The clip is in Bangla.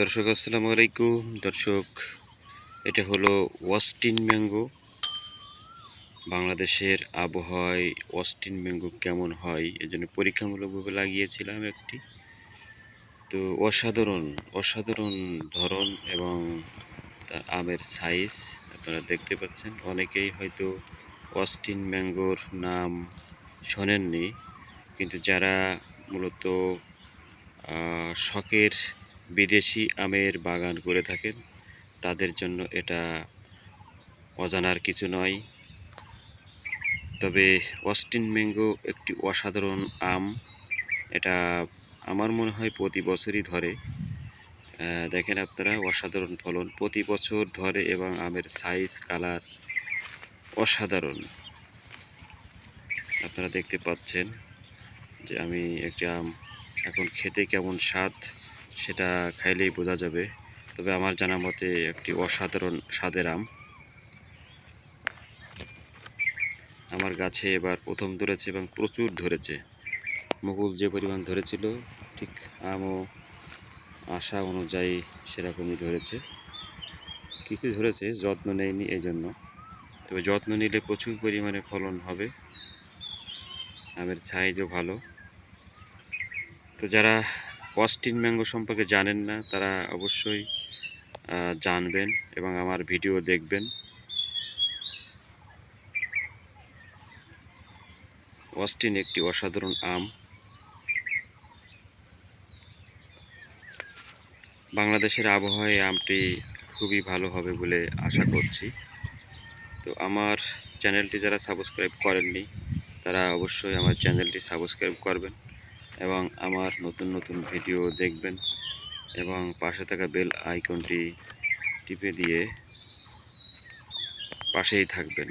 দর্শক, আসসালামু আলাইকুম। দর্শক, এটা হলো ওয়াস্টিন ম্যাঙ্গো। বাংলাদেশের আবহাওয়ায় ওয়াস্টিন ম্যাঙ্গো কেমন হয়, এজন্য পরীক্ষামূলকভাবে লাগিয়েছিলাম একটি। তো অসাধারণ অসাধারণ ধরন এবং তার আমের সাইজ আপনারা দেখতে পাচ্ছেন। অনেকেই হয়তো অস্টিন ম্যাঙ্গোর নাম শোনেননি, কিন্তু যারা মূলত শখের বিদেশি আমের বাগান করে থাকেন। তাদের জন্য এটা অজানার কিছু নয়। তবে অস্টিন ম্যাঙ্গো একটি অসাধারণ আম। এটা আমার মনে হয় প্রতি বছরই ধরে। দেখেন আপনারা, অসাধারণ ফলন। প্রতি বছর ধরে এবং আমের সাইজ কালার অসাধারণ। আপনারা দেখতে পাচ্ছেন যে আমি একটি আম এখন খেতে কেমন স্বাদ। সেটা খাইলেই বোঝা যাবে। তবে আমার জানা মতে একটি অসাধারণ স্বাদের আম। আমার গাছে এবার প্রথম ধরেছে এবং প্রচুর ধরেছে। মুকুল যে পরিমাণ ধরেছিল, ঠিক আমও আশা অনুযায়ী সেরকমই ধরেছে। কিছু ধরেছে, যত্ন নেয়নি এই জন্য তবে যত্ন নিলে প্রচুর পরিমাণে ফলন হবে। আমের সাইজও ভালো। তো যারা অস্টিন ম্যাঙ্গো সম্পর্কে জানেন না, তারা অবশ্যই জানবেন এবং আমার ভিডিও দেখবেন। অস্টিন একটি অসাধারণ আম। বাংলাদেশের আবহাওয়ায় আমটি খুবই ভালো হবে বলে আশা করছি। তো আমার চ্যানেলটি যারা সাবস্ক্রাইব করেননি, তারা অবশ্যই আমার চ্যানেলটি সাবস্ক্রাইব করবেন। এবং আমার নতুন নতুন ভিডিও দেখবেন এবং পাশে থাকা বেল আইকনটি টিপে দিয়ে পাশেই থাকবেন।